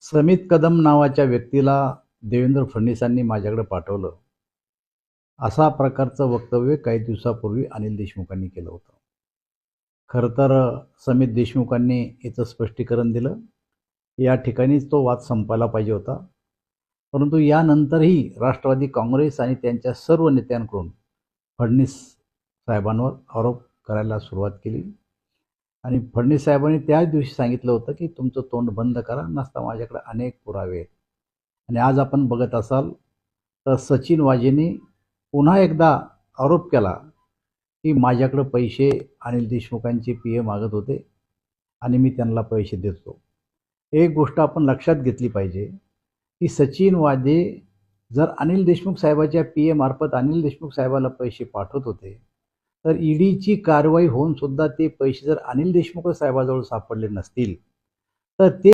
समित कदम नावाच्या व्यक्तीला देवेंद्र फडणवीसांनी माझ्याकडे पाठवलं. असा प्रकारचं वक्तव्य काही दिवसापूर्वी अनिल देशमुखांनी केलं होतं. खरं तर समित देशमुखांनी याचं स्पष्टीकरण दिलं. या ठिकाणीच तो वाद संपायला पाहिजे होता. परंतु यानंतरही राष्ट्रवादी काँग्रेस आणि त्यांच्या सर्व नेत्यांकडून फडणीस साहेबांवर आरोप करायला सुरुवात केली. आणि फडणवीस साहेबांनी त्याच दिवशी सांगितलं होतं की तुमचं तोंड बंद करा नसता माझ्याकडे अनेक पुरावे आहेत. आणि आज आपण बघत असाल तर सचिन वाजेने पुन्हा एकदा आरोप केला की माझ्याकडं पैसे अनिल देशमुखांचे पी ए मागत होते आणि मी त्यांना पैसे देतो. एक गोष्ट आपण लक्षात घेतली पाहिजे की सचिन वाजे जर अनिल देशमुख साहेबाच्या पी ए मार्फत अनिल देशमुख साहेबाला पैसे पाठवत होते तर ईडीची कारवाई होऊन सुद्धा ते पैसे जर अनिल देशमुख साहेबाजवळ सापडले नसतील तर ते